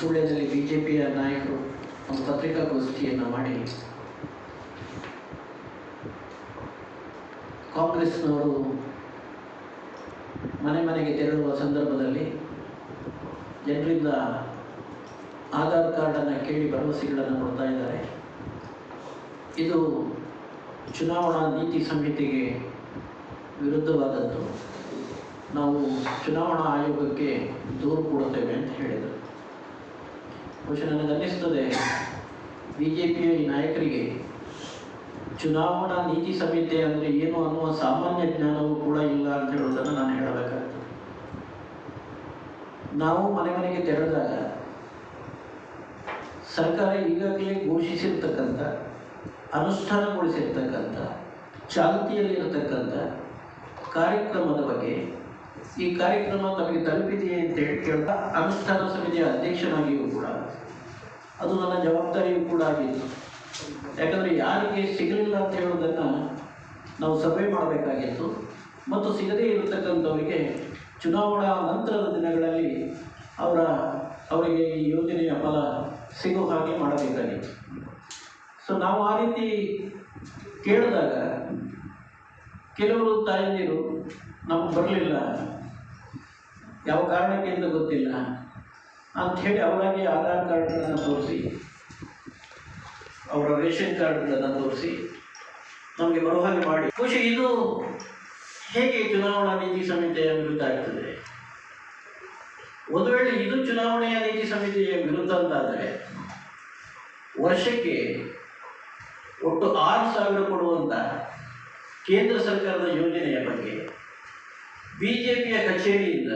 ಸುಳ್ಯದಲ್ಲಿ B J ಪಿಯ ನಾಯಕರು ಒಂದು ಪತ್ರಿಕಾಗೋಷ್ಠಿಯನ್ನು ಮಾಡಿ, ಕಾಂಗ್ರೆಸ್ನವರು ಮನೆ ಮನೆಗೆ ತೆರಳುವ ಸಂದರ್ಭದಲ್ಲಿ ಜನರಿಂದ ಆಧಾರ್ ಕಾರ್ಡನ್ನು ಕೇಳಿ ಭರವಸೆಗಳನ್ನು ಕೊಡ್ತಾ ಇದ್ದಾರೆ. ಇದು ಚುನಾವಣಾ ನೀತಿ ಸಂಹಿತೆಗೆ ವಿರುದ್ಧವಾದದ್ದು. ನಾವು ಚುನಾವಣಾ ಆಯೋಗಕ್ಕೆ ದೂರು ಕೊಡುತ್ತೇವೆ ಅಂತ ಹೇಳಿದರು. ಬಹುಶಃ ನನಗನ್ನಿಸ್ತದೆ ಬಿ ಜೆ ನಾಯಕರಿಗೆ ಚುನಾವಣಾ ನೀತಿ ಸಂಹಿತೆ ಅಂದರೆ ಏನು ಅನ್ನುವ ಸಾಮಾನ್ಯ ಜ್ಞಾನವೂ ಕೂಡ ಇಲ್ಲ ಅಂತ ಹೇಳೋದನ್ನು ನಾನು ಹೇಳಬೇಕಾಗ್ತದೆ. ನಾವು ಮನೆ ಮನೆಗೆ ತೆರೆದಾಗ ಸರ್ಕಾರ ಈಗಾಗಲೇ ಘೋಷಿಸಿರ್ತಕ್ಕಂಥ, ಅನುಷ್ಠಾನಗೊಳಿಸಿರ್ತಕ್ಕಂಥ, ಚಾಲ್ತಿಯಲ್ಲಿರತಕ್ಕಂಥ ಕಾರ್ಯಕ್ರಮದ ಬಗ್ಗೆ ಈ ಕಾರ್ಯಕ್ರಮ ತಮಗೆ ತಲುಪಿದೆಯೇ ಅಂತ ಹೇಳಿ ಕೇಳ್ತಾ ಅನುಷ್ಠಾನ ಸಮಿತಿಯ ಅಧ್ಯಕ್ಷನಾಗಿಯೂ ಕೂಡ. ಅದು ನನ್ನ ಜವಾಬ್ದಾರಿಯೂ ಕೂಡ ಆಗಿತ್ತು. ಯಾಕಂದರೆ ಯಾರಿಗೆ ಸಿಗಲಿಲ್ಲ ಅಂತ ಹೇಳೋದನ್ನು ನಾವು ಸಭೆ ಮಾಡಬೇಕಾಗಿತ್ತು. ಮತ್ತು ಸಿಗದೇ ಇರತಕ್ಕಂಥವರಿಗೆ ಚುನಾವಣಾ ನಂತರದ ದಿನಗಳಲ್ಲಿ ಅವರ, ಅವರಿಗೆ ಈ ಯೋಜನೆಯ ಫಲ ಸಿಗೋ ಹಾಗೆ ಮಾಡಬೇಕಾಗಿತ್ತು. ಸೊ ನಾವು ಆ ರೀತಿ ಕೇಳಿದಾಗ ಕೆಲವರು ತಾಯಂದಿರು ನಮಗೆ ಬರಲಿಲ್ಲ. ಯಾವ ಕಾರಣಕ್ಕೆ ಎಂದು ಗೊತ್ತಿಲ್ಲ ಅಂಥೇಳಿ ಅವರಾಗಿ ಆಧಾರ್ ಕಾರ್ಡ್ಗಳನ್ನು ತೋರಿಸಿ, ಅವರ ರೇಷನ್ ಕಾರ್ಡ್ಗಳನ್ನು ತೋರಿಸಿ ನಮಗೆ ಬರುವಾಗಿ ಮಾಡಿ. ಬಹುಶಃ ಇದು ಹೇಗೆ ಚುನಾವಣಾ ನೀತಿ ಸಂಹಿತೆಯ ವಿರುದ್ಧ ಆಗ್ತದೆ? ಒಂದು ವೇಳೆ ಇದು ಚುನಾವಣೆಯ ನೀತಿ ಸಂಹಿತೆಯ ವಿರುದ್ಧ ಅಂತಾದರೆ, ವರ್ಷಕ್ಕೆ ಒಟ್ಟು ಆರು ಸಾವಿರ ಕೊಡುವಂಥ ಕೇಂದ್ರ ಸರ್ಕಾರದ ಯೋಜನೆಯ ಬಗ್ಗೆ ಬಿ ಜೆ ಪಿಯ ಕಚೇರಿಯಿಂದ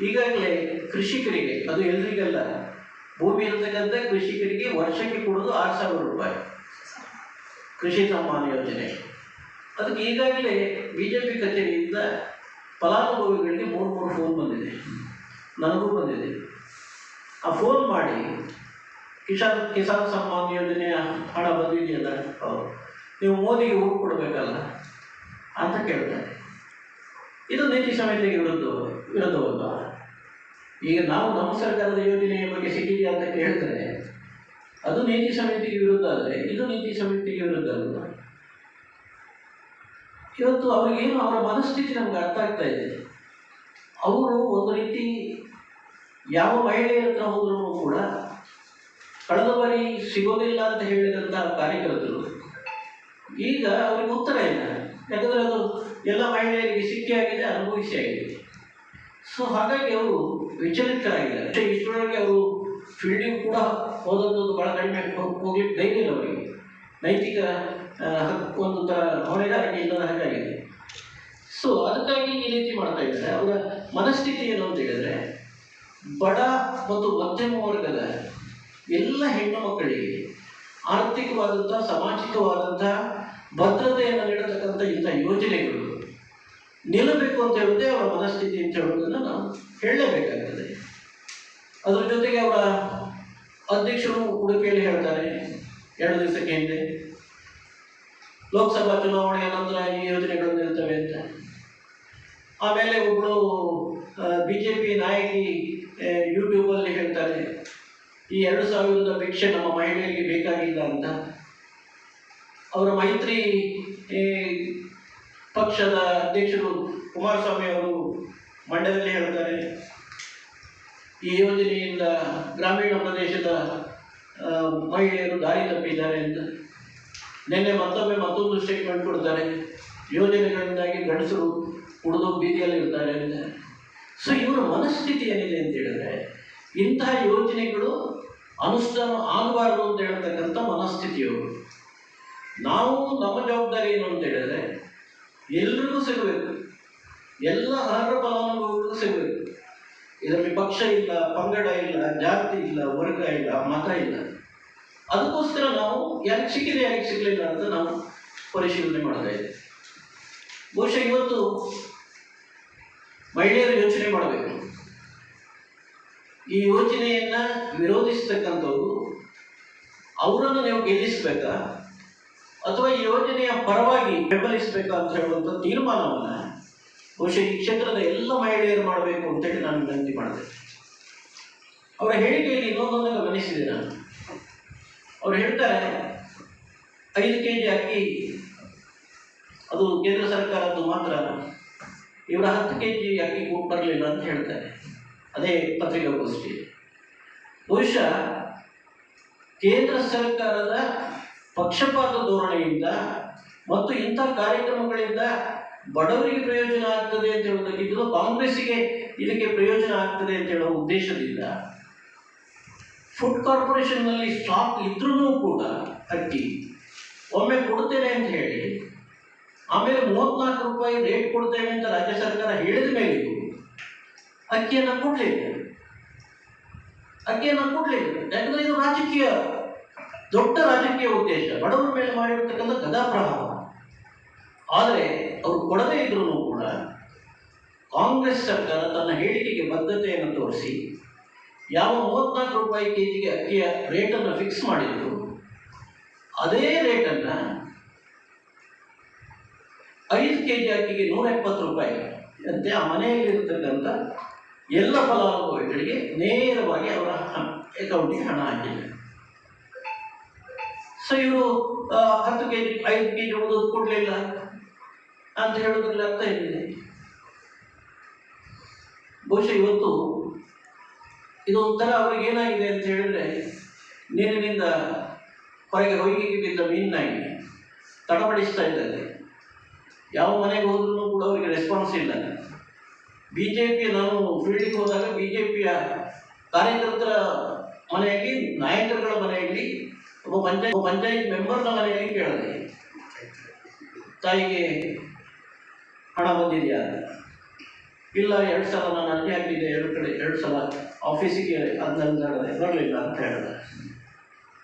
ಈಗಾಗಲೇ ಕೃಷಿಕರಿಗೆ, ಅದು ಎಲ್ರಿಗಲ್ಲ, ಭೂಮಿ ಇರತಕ್ಕಂಥ ಕೃಷಿಕರಿಗೆ ವರ್ಷಕ್ಕೆ ಕೊಡೋದು ಆರು ಸಾವಿರ ರೂಪಾಯಿ. ಕೃಷಿ ಸಮ್ಮಾನ ಯೋಜನೆ. ಅದಕ್ಕೆ ಈಗಾಗಲೇ ಬಿ ಜೆ ಪಿ ಕಚೇರಿಯಿಂದ ಫಲಾನುಭವಿಗಳಿಗೆ ಮೂರು ಮೂರು ಫೋನ್ ಬಂದಿದೆ. ನನಗೂ ಬಂದಿದೆ. ಆ ಫೋನ್ ಮಾಡಿ, ಕಿಸಾನ್ ಕಿಸಾನ್ ಸಮ್ಮಾನ್ ಯೋಜನೆಯ ಹಣ ಬಂದಿದೆಯಲ್ಲ ಅವರು, ನೀವು ಮೋದಿಗೆ ಊರು ಕೊಡಬೇಕಲ್ಲ ಅಂತ ಕೇಳ್ತಾರೆ. ಇದು ನೀತಿ ಸಮಿತಿಗೆ ವಿರುದ್ಧ, ವಿರುದ್ಧವಲ್ಲ. ಈಗ ನಾವು ನಮ್ಮ ಸರ್ಕಾರದ ಯೋಜನೆಯ ಬಗ್ಗೆ ಸಿಕ್ಕಿದೆಯಾ ಅಂತ ಕೇಳಿದ್ರೆ, ಅದು ನೀತಿ ಸಮಿತಿಗೆ ವಿರುದ್ಧ ಆದರೆ, ಇದು ನೀತಿ ಸಮಿತಿಗೆ ವಿರುದ್ಧ ಅಲ್ಲ ಇವತ್ತು ಅವರಿಗೇನು ಅವರ ಮನಸ್ಥಿತಿ ನಮ್ಗೆ ಅರ್ಥ ಆಗ್ತಾ ಇದೆ. ಅವರು ಒಂದು ರೀತಿ ಯಾವ ಮಹಿಳೆಯರ ಹತ್ರ ಹೋದ್ರೂ ಕೂಡ ಕಳೆದ ಬಾರಿ ಸಿಗೋದಿಲ್ಲ ಅಂತ ಹೇಳಿದಂತಹ ಕಾರ್ಯಕರ್ತರು, ಈಗ ಅವ್ರಿಗೆ ಉತ್ತರ ಇಲ್ಲ. ಯಾಕಂದರೆ ಅದು ಎಲ್ಲ ಮಹಿಳೆಯರಿಗೆ ಸಿಕ್ಕಿ ಆಗಿದೆ, ಅನುಭವಿಸಿ ಆಗಿದೆ. ಸೊ ಹಾಗಾಗಿ ಅವರು ವಿಚಲಿತರಾಗಿದ್ದಾರೆ. ಇಷ್ಟರೊಳಗೆ ಅವರು ಫೀಲ್ಡಿಂಗ್ ಕೂಡ ಹೋದದ್ದು ಭಾಳ ಕಡಿಮೆ ಹೋಗಿ ಧೈರ್ಯ ಅವರಿಗೆ. ನೈತಿಕ ಹಕ್ಕು ಒಂದು ಥರ ಹೊಣೆಗಾರಿಕೆ ಇಲ್ಲದ ಹಾಗಾಗಿದೆ ಸೊ ಅದಕ್ಕಾಗಿ ಈ ರೀತಿ ಮಾಡ್ತಾ ಇದ್ದಾರೆ. ಅವರ ಮನಸ್ಥಿತಿ ಏನು ಅಂತ ಹೇಳಿದ್ರೆ, ಬಡ ಮತ್ತು ಮಧ್ಯಮ ವರ್ಗದ ಎಲ್ಲ ಹೆಣ್ಣು ಮಕ್ಕಳಿಗೆ ಆರ್ಥಿಕವಾದಂಥ ಸಾಮಾಜಿಕವಾದಂಥ ಭದ್ರತೆಯನ್ನು ನೀಡತಕ್ಕಂಥ ಇಂಥ ಯೋಜನೆಗಳು ನಿಲ್ಲಬೇಕು ಅಂತ ಹೇಳುತ್ತೆ ಅವರ ಮನಸ್ಥಿತಿ ಅಂತ ಹೇಳುವುದನ್ನು ನಾವು ಹೇಳಲೇಬೇಕಾಗ್ತದೆ. ಅದರ ಜೊತೆಗೆ ಅವರ ಅಧ್ಯಕ್ಷರು ಉಡುಪಿಯಲ್ಲಿ ಹೇಳ್ತಾರೆ, ಎರಡು ದಿವಸಕ್ಕೆ ಹಿಂದೆ. ಲೋಕಸಭಾ ಚುನಾವಣೆಯ ನಂತರ ಈ ಯೋಜನೆಗಳು ನಿಲ್ತವೆ ಅಂತ. ಆಮೇಲೆ ಒಬ್ಬಳು ಬಿ ಜೆ ಪಿ ನಾಯಕಿ ಯೂಟ್ಯೂಬಲ್ಲಿ ಹೇಳ್ತಾರೆ, ಈ ಎರಡು ಸಾವಿರದ ಭಿಕ್ಷೆ ನಮ್ಮ ಮಹಿಳೆಯರಿಗೆ ಬೇಕಾಗಿಲ್ಲ ಅಂತ. ಅವರ ಮೈತ್ರಿ ಪಕ್ಷದ ಅಧ್ಯಕ್ಷರು ಕುಮಾರಸ್ವಾಮಿ ಅವರು ಮಂಡ್ಯದಲ್ಲಿ ಹೇಳ್ತಾರೆ, ಈ ಯೋಜನೆಯಿಂದ ಗ್ರಾಮೀಣ ಪ್ರದೇಶದ ಮಹಿಳೆಯರು ದಾರಿ ತಪ್ಪಿದ್ದಾರೆ ಅಂತ. ನಿನ್ನೆ ಮತ್ತೊಮ್ಮೆ ಮತ್ತೊಂದು ಸ್ಟೇಟ್ಮೆಂಟ್ ಕೊಡ್ತಾರೆ, ಯೋಜನೆಗಳಿಂದಾಗಿ ಗಂಡಸರು ಕುಡಿದು ಬೀದಿಯಲ್ಲಿ ಇರ್ತಾರೆ ಅಂತ. ಸೊ ಇವರ ಮನಸ್ಥಿತಿ ಏನಿದೆ ಅಂತ ಹೇಳಿದ್ರೆ, ಇಂತಹ ಯೋಜನೆಗಳು ಅನುಷ್ಠಾನ ಆಗಬಾರ್ದು ಅಂತ ಹೇಳ್ತಕ್ಕಂಥ ಮನಸ್ಥಿತಿಯವರು. ನಾವು ನಮ್ಮ ಜವಾಬ್ದಾರಿ ಏನು ಅಂತ ಹೇಳಿದ್ರೆ ಎಲ್ರಿಗೂ ಸಿಗಬೇಕು. ಎಲ್ಲ ಅರ್ಹ ಫಲಾನುಭವಿಗೂ ಸಿಗಬೇಕು. ಇದರಲ್ಲಿ ಪಕ್ಷ ಇಲ್ಲ, ಪಂಗಡ ಇಲ್ಲ, ಜಾತಿ ಇಲ್ಲ, ವರ್ಗ ಇಲ್ಲ, ಮತ ಇಲ್ಲ. ಅದಕ್ಕೋಸ್ಕರ ನಾವು ಯಾರಿಗೆ ಸಿಕ್ಕಿದೆ, ಯಾರಿಗೆ ಸಿಗಲಿಲ್ಲ ಅಂತ ನಾವು ಪರಿಶೀಲನೆ ಮಾಡ್ತಾ ಇದ್ದೇವೆ. ಬಹುಶಃ ಇವತ್ತು ಮಹಿಳೆಯರು ಯೋಚನೆ ಮಾಡಬೇಕು. ಈ ಯೋಜನೆಯನ್ನ ವಿರೋಧಿಸ್ತಕ್ಕಂಥವ್ರು, ಅವರನ್ನು ನೀವು ಗೆಲ್ಲಿಸ್ಬೇಕಾ? ಅಥವಾ ಯೋಜನೆಯ ಪರವಾಗಿ ಬೆಂಬಲಿಸಬೇಕು ಅಂತ ಹೇಳುವಂಥ ತೀರ್ಮಾನವನ್ನು ಬಹುಶಃ ಈ ಕ್ಷೇತ್ರದ ಎಲ್ಲ ಮಹಿಳೆಯರು ಮಾಡಬೇಕು ಅಂತೇಳಿ ನಾನು ವಿನಂತಿ ಮಾಡಿದೆ ಅವರ ಹೇಳಿಕೆಯಲ್ಲಿ ಇನ್ನೊಂದನ್ನು ಗಮನಿಸಿದೆ ನಾನು. ಅವ್ರು ಹೇಳ್ತಾರೆ, ಐದು ಕೆ ಜಿ ಅಕ್ಕಿ, ಅದು ಕೇಂದ್ರ ಸರ್ಕಾರದ್ದು ಮಾತ್ರ ಇವರ ಹತ್ತು ಕೆ ಜಿ ಅಕ್ಕಿ ಕೊಟ್ಟು ಬರಲಿಲ್ಲ ಅಂತ ಹೇಳ್ತಾರೆ. ಅದೇ ಪತ್ರಿಕಾಗೋಷ್ಠಿ. ಬಹುಶಃ ಕೇಂದ್ರ ಸರ್ಕಾರದ ಪಕ್ಷಪಾತ ಧೋರಣೆಯಿಂದ ಮತ್ತು ಇಂಥ ಕಾರ್ಯಕ್ರಮಗಳಿಂದ ಬಡವರಿಗೆ ಪ್ರಯೋಜನ ಆಗ್ತದೆ ಅಂತ ಹೇಳೋದಕ್ಕಿಂತಲೂ ಕಾಂಗ್ರೆಸ್ಸಿಗೆ ಇದಕ್ಕೆ ಪ್ರಯೋಜನ ಆಗ್ತದೆ ಅಂತ ಹೇಳೋ ಉದ್ದೇಶದಿಂದ ಫುಡ್ ಕಾರ್ಪೊರೇಷನ್ನಲ್ಲಿ ಸ್ಟಾಕ್ ಇದ್ರೂ ಕೂಡ ಅಕ್ಕಿ ಒಮ್ಮೆ ಕೊಡ್ತೇನೆ ಅಂತ ಹೇಳಿ, ಆಮೇಲೆ ಮೂವತ್ನಾಲ್ಕು ರೂಪಾಯಿ ರೇಟ್ ಕೊಡ್ತೇವೆ ಅಂತ ರಾಜ್ಯ ಸರ್ಕಾರ ಹೇಳಿದ ಮೇಲೆ ಅಕ್ಕಿಯನ್ನು ಕೊಡಲಿಲ್ಲ. ಅಕ್ಕಿಯನ್ನು ಕೊಡಲಿಲ್ಲ. ಯಾಕಂದ್ರೆ ಇದು ರಾಜಕೀಯ ದೊಡ್ಡ ರಾಜಕೀಯ ಉದ್ದೇಶ, ಬಡವರ ಮೇಲೆ ಮಾಡಿರ್ತಕ್ಕಂಥ ಪ್ರಭಾವ ಆದರೆ ಅವರು ಕೊಡದೇ ಇದ್ರೂ ಕೂಡ ಕಾಂಗ್ರೆಸ್ ಸರ್ಕಾರ ತನ್ನ ಹೇಳಿಕೆಗೆ ಬದ್ಧತೆಯನ್ನು ತೋರಿಸಿ, ಯಾವ ಮೂವತ್ನಾಲ್ಕು ರೂಪಾಯಿ ಕೆ ಜಿಗೆ ಅಕ್ಕಿಯ ರೇಟನ್ನು ಫಿಕ್ಸ್ ಮಾಡಿದ್ರು. ಅದೇ ರೇಟನ್ನು ಐದು ಕೆ ಜಿ ಅಕ್ಕಿಗೆ ನೂರ ಎಪ್ಪತ್ತು ರೂಪಾಯಿ. ಅಂತೆ ಆ ಮನೆಯಲ್ಲಿರ್ತಕ್ಕಂಥ ಎಲ್ಲ ಫಲಾನುಭವಿಗಳಿಗೆ ನೇರವಾಗಿ ಅವರ ಅಕೌಂಟಿಗೆ ಹಣ ಹಾಕಿದ್ದಾರೆ. ಸೊ ಇವರು ಹತ್ತು ಕೆ ಜಿ ಐದು ಕೆ ಜಿ ಉಳಿದು ಕೊಡಲಿಲ್ಲ ಅಂತ ಹೇಳೋದ್ರಲ್ಲಿ ಅರ್ಥ ಇದೆ ಬಹುಶಃ ಇವತ್ತು ಇದೊಂಥರ ಅವ್ರಿಗೆ ಏನಾಗಿದೆ ಅಂತ ಹೇಳಿದ್ರೆ, ನೀರಿನಿಂದ ಹೊರಗೆ ಹೊಯ್ಗೆ ಬಿದ್ದ ಮೀನಾಗಿ ತಡಪಡಿಸ್ತಾ ಇದ್ದಾರೆ. ಯಾವ ಮನೆಗೆ ಹೋದ್ರೂ ಕೂಡ ಅವರಿಗೆ ರೆಸ್ಪಾನ್ಸ್ ಇಲ್ಲ. ಬಿ ಜೆ ಪಿ ನಾನು ಫೀಲ್ಡಿಗೆ ಹೋದಾಗ ಬಿ ಜೆ ಪಿಯ ಕಾರ್ಯಕರ್ತರ ಮನೆಯಲ್ಲಿ, ನಾಯಕರುಗಳ ಮನೆಯಲ್ಲಿ ಒಬ್ಬ ಪಂಚಾಯತ್ ಪಂಚಾಯತ್ ಮೆಂಬರ್ನ ಮನೆಯಲ್ಲಿ ಕೇಳಿದೆ? ತಾಯಿಗೆ ಹಣ ಬಂದಿದೆಯಾ? ಇಲ್ಲ, ಎರಡು ಸಲ ನಾನು ಅರ್ಜಿ ಹಾಕಿದ್ದೆ ಎರಡು ಕಡೆ, ಎರಡು ಸಲ ಆಫೀಸಿಗೆ ಅದನ್ನ ಬರಲಿಲ್ಲ ಅಂತ ಹೇಳಿದೆ.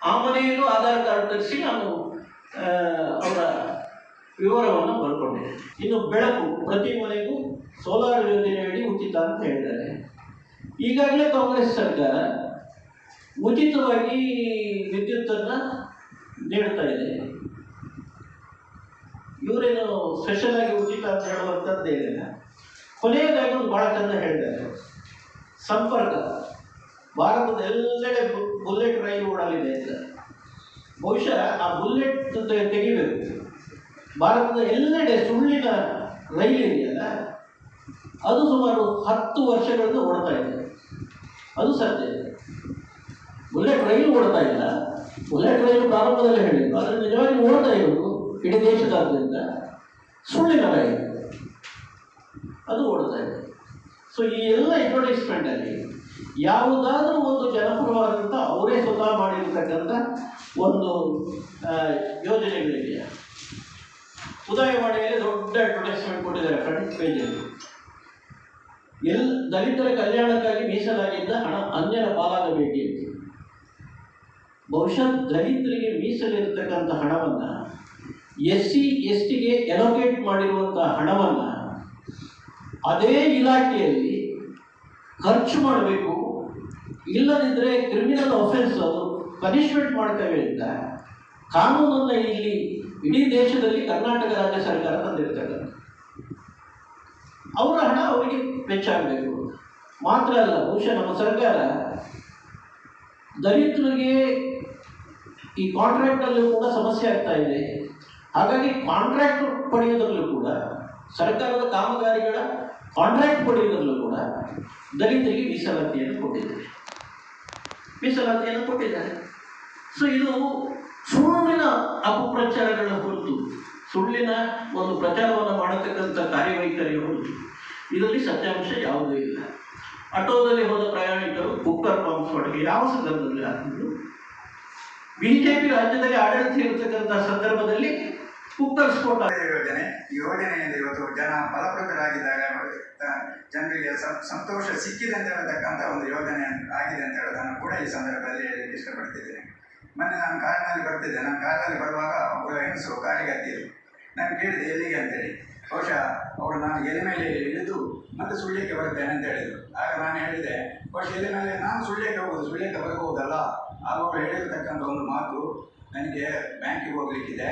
ಆ ಮನೆಯಲ್ಲೂ ಆಧಾರ್ ಕಾರ್ಡ್ ತರಿಸಿ ನಾನು ಅವರ ವಿವರವನ್ನು ಬರ್ಕೊಂಡಿದ್ದೆ ಇನ್ನು ಬೆಳಕು ಪ್ರತಿ ಮನೆಗೂ ಸೋಲಾರ್ ಯೋಜನೆಯಡಿ ಉಚಿತ ಅಂತ ಹೇಳಿದ್ದಾರೆ. ಈಗಾಗಲೇ ಕಾಂಗ್ರೆಸ್ ಸರ್ಕಾರ ಉಚಿತವಾಗಿ ವಿದ್ಯುತ್ತನ್ನು ನೀಡ್ತಾ ಇದೆ. ಇವರೇನು ಸ್ಪೆಷಲ್ ಆಗಿ ಉಚಿತ ಅಂತ ಹೇಳುವಂಥದ್ದೇನಿಲ್ಲ ಕೊನೆಯದಾಗಿ ಒಂದು ಭಾಳ ಚಂದ ಹೇಳಿದ್ದಾರೆ ಸಂಪರ್ಕ. ಭಾರತದ ಎಲ್ಲೆಡೆ ಬುಲೆಟ್ ರೈಲು ಓಡಲಿದೆ ಅಂತ. ಬಹುಶಃ ಆ ಬುಲೆಟ್ ತೆಗಿಬೇಕು. ಭಾರತದ ಎಲ್ಲೆಡೆ ಸುಳ್ಳಿನ ರೈಲು ಇದೆಯಲ್ಲ, ಅದು ಸುಮಾರು ಹತ್ತು ವರ್ಷಗಳಿಂದ ಓಡ್ತಾ ಇದೆ. ಅದು ಸತ್ಯ ಬುಲೆಟ್ ರೈಲು ಓಡ್ತಾ ಇಲ್ಲ. ಬುಲೆಟ್ ರೈಲು ಪ್ರಾರಂಭದಲ್ಲೇ ಹೇಳಿದ್ರು. ಆದರೆ ನಿಜವಾಗಿ ಓಡ್ತಾ ಇರೋದು ಇಡೀ ದೇಶದಾದ್ಯಂತ ಸುಳ್ಳಿನ ರೈಲು ಅದು ಓಡ್ತಾ ಇದೆ. ಸೊ ಈ ಎಲ್ಲ ಅಡ್ವರ್ಟೈಸ್ಮೆಂಟಲ್ಲಿ ಯಾವುದಾದ್ರೂ ಒಂದು ಜನಪರವಾದಂಥ ಅವರೇ ಸ್ವತಃ ಮಾಡಿರ್ತಕ್ಕಂಥ ಒಂದು ಯೋಜನೆಗಳಿದೆಯಾ? ಉದಯವಾಣಿಯಲ್ಲಿ ದೊಡ್ಡ ಅಡ್ವರ್ಟೈಸ್ಮೆಂಟ್ ಕೊಟ್ಟಿದ್ದಾರೆ ಫ್ರಂಟ್ ಪೇಜಲ್ಲಿ ಎಲ್ ದಲಿತರ ಕಲ್ಯಾಣಕ್ಕಾಗಿ ಮೀಸಲಾಗಿದ್ದ ಹಣ ಅನ್ಯರ ಪಾಲಾಗಬೇಕೆ ಅಂತ. ಬಹುಶಃ ದಲಿತರಿಗೆ ಮೀಸಲಿರ್ತಕ್ಕಂಥ ಹಣವನ್ನು ಎಸ್ ಸಿ, ಎಸ್ ಟಿಗೆ ಎಲೋಕೇಟ್ ಮಾಡಿರುವಂಥ ಹಣವನ್ನು ಅದೇ ಇಲಾಖೆಯಲ್ಲಿ ಖರ್ಚು ಮಾಡಬೇಕು. ಇಲ್ಲದಿದ್ದರೆ ಕ್ರಿಮಿನಲ್ ಅಫೆನ್ಸ್ ಅದು ಪನಿಷ್ಮೆಂಟ್ ಮಾಡ್ತೇವೆ ಅಂತ ಕಾನೂನನ್ನು ಇಲ್ಲಿ ಇಡೀ ದೇಶದಲ್ಲಿ ಕರ್ನಾಟಕ ರಾಜ್ಯ ಸರ್ಕಾರ ತಂದಿರ್ತಕ್ಕಂಥ ಅವರ ಹಣ ಅವರಿಗೆ ಹೆಚ್ಚಾಗಬೇಕು ಮಾತ್ರ ಅಲ್ಲ, ಬಹುಶಃ ನಮ್ಮ ಸರ್ಕಾರ ದಲಿತರಿಗೆ ಈ ಕಾಂಟ್ರಾಕ್ಟಲ್ಲೂ ಕೂಡ ಸಮಸ್ಯೆ ಆಗ್ತಾ ಇದೆ. ಹಾಗಾಗಿ ಕಾಂಟ್ರಾಕ್ಟ್ ಪಡೆಯೋದ್ರಲ್ಲೂ ಕೂಡ, ಸರ್ಕಾರದ ಕಾಮಗಾರಿಗಳ ಕಾಂಟ್ರಾಕ್ಟ್ ಪಡೆಯೋದ್ರಲ್ಲೂ ಕೂಡ ದಲಿತರಿಗೆ ಮೀಸಲಾತಿಯನ್ನು ಕೊಟ್ಟಿದ್ದಾರೆ. ಮೀಸಲಾತಿಯನ್ನು ಕೊಟ್ಟಿದ್ದಾರೆ. ಸೊ ಇದು ಸುಳ್ಳಿನ ಅಪಪ್ರಚಾರಗಳ ಹೊರತು, ಸುಳ್ಳಿನ ಒಂದು ಪ್ರಚಾರವನ್ನು ಮಾಡತಕ್ಕಂಥ ಕಾರ್ಯವೈಖರಿಗಳು ಇದರಲ್ಲಿ ಸತ್ಯಾಂಶ ಯಾವುದೂ ಇಲ್ಲ. ಆಟೋದಲ್ಲಿ ಹೋದ ಪ್ರಯಾಣಿಕರು ಕುಕ್ಕರ್ ಪಾಂಪ್ಸ್ ಒಳಗೆ ಯಾವ ಸಂದರ್ಭದಲ್ಲಿ ಹಾಕಿದ್ರು ಬಿಜೆಪಿ ರಾಜ್ಯದಲ್ಲಿ ಆಡಳಿತ ಇರತಕ್ಕಂತಹ ಸಂದರ್ಭದಲ್ಲಿ ಕುಕ್ಕರ್ ಯೋಜನೆ ಈ ಯೋಜನೆಯಿಂದ ಇವತ್ತು ಜನ ಫಲಪ್ರದರಾಗಿದ್ದಾಗ ಜನರಿಗೆ ಸಂತೋಷ ಸಿಕ್ಕಿದೆ ಅಂತ ಹೇಳ್ತಕ್ಕಂಥ ಒಂದು ಯೋಜನೆ ಆಗಿದೆ ಅಂತ ಹೇಳೋದನ್ನು ಕೂಡ ಈ ಸಂದರ್ಭದಲ್ಲಿ ಹೇಳಲಿಕ್ಕೆ ಇಷ್ಟಪಡ್ತಿದ್ದೇನೆ ಮೊನ್ನೆ ನಾನು ಕಾರಿನಲ್ಲಿ ಬರ್ತಿದ್ದೆ, ನಾನು ಕಾರಿನಲ್ಲಿ ಬರುವಾಗ ಒಬ್ಬ ಹೆಣಸು ಕಾರಿಗೆ ಹತ್ತಿದ್ರು. ನಾನು ಕೇಳಿದೆ, ಎಲ್ಲಿಗೆ ಅಂತೇಳಿ ಬಹುಶಃ ಅವರು ನಾನು ಎಲೆ ಮೇಲೆ ಇಳಿದು ಮತ್ತೆ ಸುಳ್ಳಕ್ಕೆ ಬರ್ತೇನೆ ಅಂತ ಹೇಳಿದರು. ಆಗ ನಾನು ಹೇಳಿದೆ, ಬಹುಶಃ ಎಲೆ ಮೇಲೆ ನಾನು ಸುಳ್ಳಕ್ಕೆ ಹೋಗೋದು ಸುಳ್ಳಕ್ಕೆ ಬರಬಹುದಲ್ಲ? ಅವರು ಹೇಳಿರ್ತಕ್ಕಂಥ ಒಂದು ಮಾತು ನನಗೆ ಬ್ಯಾಂಕಿಗೆ ಹೋಗ್ಲಿಕ್ಕಿದೆ.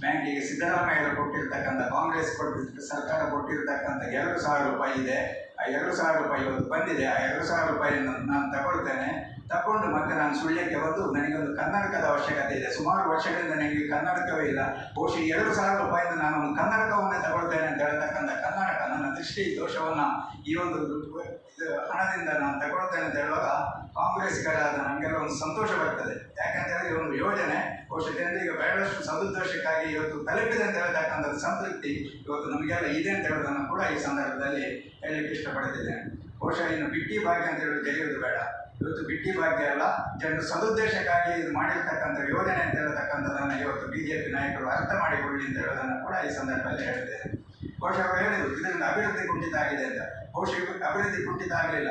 ಬ್ಯಾಂಕಿಗೆ ಸಿದ್ದರಾಮಯ್ಯರು ಕೊಟ್ಟಿರ್ತಕ್ಕಂಥ ಕಾಂಗ್ರೆಸ್ ಕೊಟ್ಟಿದ್ದ ಸರ್ಕಾರ ಕೊಟ್ಟಿರ್ತಕ್ಕಂಥ ಎರಡು ಸಾವಿರ ರೂಪಾಯಿ ಇದೆ. ಆ ಎರಡು ಸಾವಿರ ರೂಪಾಯಿ ಇವತ್ತು ಬಂದಿದೆ. ಆ ಎರಡು ಸಾವಿರ ರೂಪಾಯಿಯನ್ನು ನಾನು ತಗೊಳ್ತೇನೆ. ತಗೊಂಡು ಮತ್ತೆ ನಾನು ಸುಳ್ಯಕ್ಕೆ ಬಂದು ನನಗೊಂದು ಕನ್ನಡಕದ ಅವಶ್ಯಕತೆ ಇದೆ. ಸುಮಾರು ವರ್ಷಗಳಿಂದ ನನಗೆ ಕನ್ನಡಕವೇ ಇಲ್ಲ. ಬಹುಶಃ ಎರಡು ಸಾವಿರ ರೂಪಾಯಿಂದ ನಾನು ಒಂದು ಕನ್ನಡಕವನ್ನೇ ತಗೊಳ್ತೇನೆ ಅಂತ ಹೇಳ್ತಕ್ಕಂಥ ಕನ್ನಡಕ ನನ್ನ ದೃಷ್ಟಿ, ದೋಷವನ್ನು ಈ ಒಂದು ಹಣದಿಂದ ನಾನು ತಗೊಳ್ತೇನೆ ಅಂತ ಹೇಳುವಾಗ ಕಾಂಗ್ರೆಸ್ಗಳಾದ ನಮಗೆಲ್ಲ ಒಂದು ಸಂತೋಷ ಬರ್ತದೆ. ಯಾಕಂತ ಹೇಳಿದ್ರೆ ಒಂದು ಯೋಜನೆ ಬಹುಶಃ ಜನರಿಗೆ ಬಹಳಷ್ಟು ಸದುದ್ದೇಶಕ್ಕಾಗಿ ಇವತ್ತು ತಲುಪಿದೆ ಅಂತ ಹೇಳ್ತಕ್ಕಂಥ ಸಂತೃಪ್ತಿ ಇವತ್ತು ನಮಗೆಲ್ಲ ಇದೆ ಅಂತ ಹೇಳೋದನ್ನು ಕೂಡ ಈ ಸಂದರ್ಭದಲ್ಲಿ ಹೇಳಲಿಕ್ಕೆ ಇಷ್ಟಪಡ್ತಿದ್ದೇನೆ ಬಹುಶಃ ಇನ್ನು ಬಿಟ್ಟಿ ಭಾಗ್ಯ ಅಂತ ಹೇಳಿ ತೆಗೆಯುವುದು ಬೇಡ. ಇವತ್ತು ಬಿಟ್ಟಿ ಭಾಗ್ಯ ಅಲ್ಲ. ಜನರು ಸದುದ್ದೇಶಕ್ಕಾಗಿ ಇದು ಮಾಡಿರ್ತಕ್ಕಂಥ ಯೋಜನೆ ಅಂತ ಹೇಳತಕ್ಕಂಥದ್ದನ್ನು ಇವತ್ತು ಬಿಜೆಪಿ ನಾಯಕರು ಅರ್ಥ ಮಾಡಿಕೊಳ್ಳಿ ಅಂತ ಹೇಳೋದನ್ನು ಕೂಡ ಈ ಸಂದರ್ಭದಲ್ಲಿ ಹೇಳಿದ್ದೇನೆ ಬಹುಶಃ ಅವರು ಹೇಳಿದರು, ಇದರಿಂದ ಅಭಿವೃದ್ಧಿ ಕುಂಠಿತ ಆಗಿದೆ ಅಂತ. ಬಹುಶಃ ಅಭಿವೃದ್ಧಿ ಕುಂಠಿತ ಆಗಲಿಲ್ಲ.